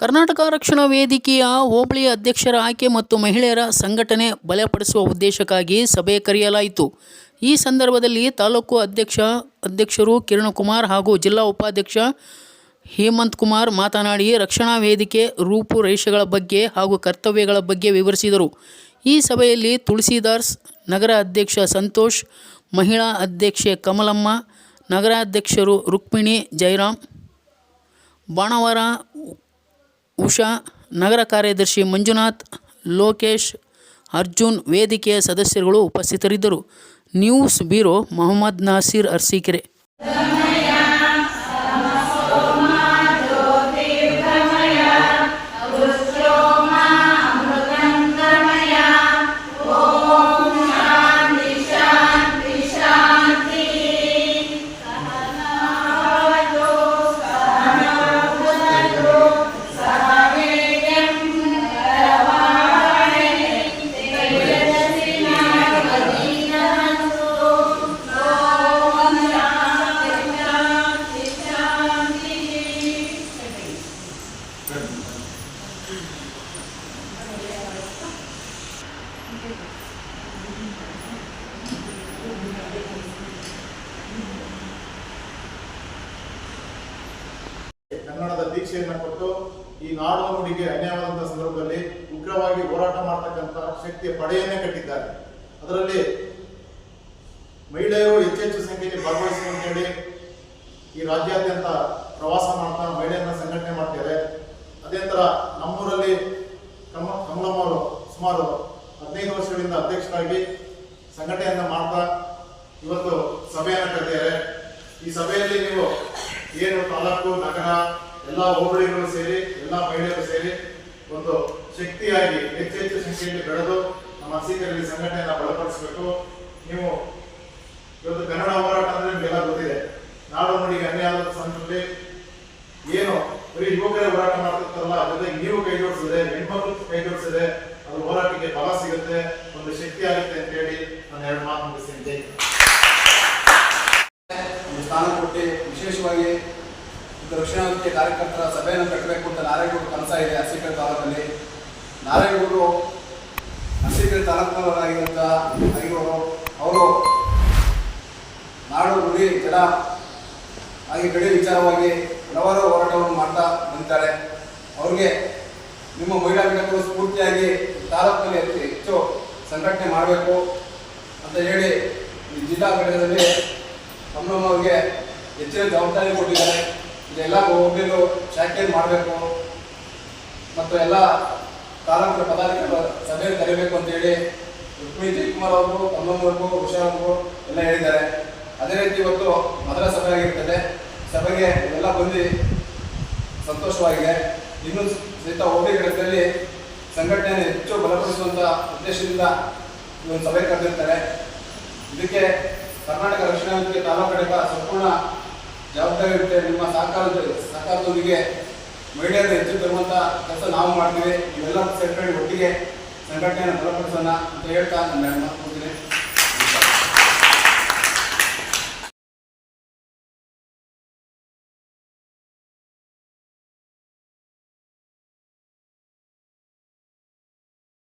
ಕರ್ನಾಟಕ ರಕ್ಷಣಾ ವೇದಿಕೆಯ ಹೋಬಳಿ ಅಧ್ಯಕ್ಷರ ಆಯ್ಕೆ ಮತ್ತು ಮಹಿಳೆಯರ ಸಂಘಟನೆ ಬಲಪಡಿಸುವ ಉದ್ದೇಶಕ್ಕಾಗಿ ಸಭೆ ಕರೆಯಲಾಯಿತು. ಈ ಸಂದರ್ಭದಲ್ಲಿ ತಾಲೂಕು ಅಧ್ಯಕ್ಷ, ಅಧ್ಯಕ್ಷರು ಕಿರಣಕುಮಾರ್ ಹಾಗೂ ಜಿಲ್ಲಾ ಉಪಾಧ್ಯಕ್ಷ ಹೇಮಂತ್ ಕುಮಾರ್ ಮಾತನಾಡಿ, ರಕ್ಷಣಾ ವೇದಿಕೆ ರೂಪುರೇಷೆಗಳ ಬಗ್ಗೆ ಹಾಗೂ ಕರ್ತವ್ಯಗಳ ಬಗ್ಗೆ ವಿವರಿಸಿದರು. ಈ ಸಭೆಯಲ್ಲಿ ತುಳಸಿದಾಸ್, ನಗರ ಅಧ್ಯಕ್ಷ ಸಂತೋಷ್, ಮಹಿಳಾ ಅಧ್ಯಕ್ಷೆ ಕಮಲಮ್ಮ, ನಗರಾಧ್ಯಕ್ಷರು ರುಕ್ಮಿಣಿ, ಜಯರಾಮ್, ಬಾಣವರ ಉಷಾ ನಗರ ಕಾರ್ಯದರ್ಶಿ ಮಂಜುನಾಥ್ ಲೋಕೇಶ್ ಅರ್ಜುನ್ ವೇದಿಕೆಯ ಸದಸ್ಯರುಗಳು ಉಪಸ್ಥಿತರಿದ್ದರು. News bureau Mohammed Nasir Arsikere. ಕನ್ನಡದ ದೀಕ್ಷೆಯನ್ನ ಕೊಟ್ಟು ಈ ನಾಡು ನುಡಿಗೆ ಅನ್ಯಾಯವಾದಂತಹ ಸಂದರ್ಭದಲ್ಲಿ ಉಗ್ರವಾಗಿ ಹೋರಾಟ ಮಾಡತಕ್ಕಂತ ಶಕ್ತಿಯ ಪಡೆಯನ್ನೇ ಕಟ್ಟಿದ್ದಾರೆ. ಅದರಲ್ಲಿ ಮಹಿಳೆಯರು ಹೆಚ್ಚೆಚ್ಚು ಸಂಖ್ಯೆಯಲ್ಲಿ ಭಾಗವಹಿಸುವಂತೇಳಿ ಈ ರಾಜ್ಯಾದ್ಯಂತ ಪ್ರವಾಸ ಮಾಡ್ತಾ ಮಹಿಳೆಯನ್ನ ಸಂಘಟನೆ ಮಾಡ್ತಾರೆ ಅದೇ ತರ ಅಧ್ಯಕ್ಷರಾಗಿ ಸಂಘಟನೆಯನ್ನ ಮಾಡ್ತಾ ಇವತ್ತು ಸಭೆಯನ್ನು ಕರೆದಿದ್ದಾರೆ. ಈ ಸಭೆಯಲ್ಲಿ ನೀವು ಏನು ತಾಲೂಕು, ನಗರ, ಎಲ್ಲ ಹೋಬಳಿಗಳು ಸೇರಿ, ಎಲ್ಲ ಮಹಿಳೆಯರು ಸೇರಿ ಒಂದು ಶಕ್ತಿಯಾಗಿ ಹೆಚ್ಚೆಚ್ಚು ಸಂಖ್ಯೆಯಲ್ಲಿ ಬೆಳೆದು ನಮ್ಮ ಸೀಕರಲ್ಲಿ ಸಂಘಟನೆಯನ್ನು ಬಲಪಡಿಸಬೇಕು. ನೀವು ಇವತ್ತು ಕನ್ನಡ ಹೋರಾಟ ಅಂದ್ರೆ ನಿಮಗೆಲ್ಲ ಗೊತ್ತಿದೆ. ನಾಡು ನುಡಿಗೆ ಅನ್ಯಾಯ ಆದ ಸಂದರ್ಭದಲ್ಲಿ ಏನು ಬರೀ ಯುವಕರೇ ಹೋರಾಟ ಮಾಡ್ತಿರ್ತಾರಲ್ಲ ಜೊತೆಗೆ ನೀವು ಕೈ ಜೋಡಿಸಿದೆ ಹೆಣ್ಮಕ್ಳು ಕೈ ಜೋಡಿಸಿದ್ರೆ ಅದು ಹೋರಾಟಕ್ಕೆ ಬಲ ಸಿಗುತ್ತೆ ಒಂದು ಶಕ್ತಿ ಆಗುತ್ತೆ ಅಂತ ಹೇಳಿ ನಾನು ಎರಡು ಮಾತು ಒಂದು ಸ್ಥಾನ ಕೊಟ್ಟು ವಿಶೇಷವಾಗಿ ರಕ್ಷಣಾ ಕಾರ್ಯಕರ್ತರ ಸಭೆಯನ್ನು ಕಟ್ಟಬೇಕು ಅಂತ ನಾರಾಯಣಗೌಡ ಕನಸ ಇದೆ ಅರಸೀಕೆರೆ ತಾಲೂಕಲ್ಲಿ. ನಾರಾಯಣಗೌಡರು ಅರಸೀಕೆರೆ ತಾಲೂಕಿನವರಾಗಿರುವಂಥ ಐವರು ಅವರು ನಾಡು ನುಡಿ ಜನ ಹಾಗೆ ಗಡಿ ವಿಚಾರವಾಗಿ ಹಲವಾರು ಹೋರಾಟವನ್ನು ಮಾಡ್ತಾ ಬಂದಿದ್ದಾರೆ. ಅವ್ರಿಗೆ ನಿಮ್ಮ ಮಹಿಳಾ ಘಟಕರು ಸ್ಫೂರ್ತಿಯಾಗಿ ತಾಲೂಕಿನಲ್ಲಿ ಹೆಚ್ಚು ಸಂಘಟನೆ ಮಾಡಬೇಕು. ಅಂತ ಹೇಳಿ ಈ ಜಿಲ್ಲಾ ಘಟಕದಲ್ಲಿ ಅವ್ರಿಗೆ ಹೆಚ್ಚಿನ ಜವಾಬ್ದಾರಿ ಕೊಟ್ಟಿದ್ದಾರೆ. ಇದೆಲ್ಲ ಒಬ್ಬರು ಶಾಖೆಯನ್ನು ಮಾಡಬೇಕು? ಮತ್ತು ಎಲ್ಲ ತಾಲೂಕಿನ ಪದಾಧಿಕಾರಿಗಳ ಸಭೆಯಲ್ಲಿ ಕರಿಬೇಕು ಅಂತ ಹೇಳಿ ರುಕ್ಮಿಣಿ ಜಯಕುಮಾರ್ ಅವರು ಕಮಲಮ್ಮವ್ರಿಗೂ ಉಷಾ ಅವ್ರಿಗೂ ಎಲ್ಲ ಹೇಳಿದ್ದಾರೆ. ಅದೇ ರೀತಿ ಇವತ್ತು ಮೊದಲ ಸಭೆ ಆಗಿರ್ತದೆ. ಸಭೆಗೆ ಎಲ್ಲ ಬಂದು ಸಂತೋಷವಾಗಿದೆ. ಇನ್ನೂ ಸಹಿತ ಹೋಬಳಿ ಘಟಕದಲ್ಲಿ ಸಂಘಟನೆಯನ್ನು ಹೆಚ್ಚು ಬಲಪಡಿಸುವಂತ ಉದ್ದೇಶದಿಂದ ಈ ಒಂದು ಸಭೆ ಕರೆದಿರ್ತಾರೆ. ಇದಕ್ಕೆ ಕರ್ನಾಟಕ ರಕ್ಷಣಾ ವೇದಿಕೆ ತಾಲೂಕು ಘಟಕ ಸಂಪೂರ್ಣ ಜವಾಬ್ದಾರಿ ಇರುತ್ತೆ. ನಿಮ್ಮ ಸಹಕಾರದ ಸಹಕಾರದೊಂದಿಗೆ ಮಹಿಳೆಯರನ್ನು ಹೆಚ್ಚು ತರುವಂಥ ಕೆಲಸ ನಾವು ಮಾಡ್ತೀವಿ. ಇವೆಲ್ಲ ಸೇರ್ಕೊಂಡು ಒಟ್ಟಿಗೆ ಸಂಘಟನೆಯನ್ನು ಬಲಪಡಿಸೋಣ ಅಂತ ಹೇಳ್ತಾ ನನ್ನ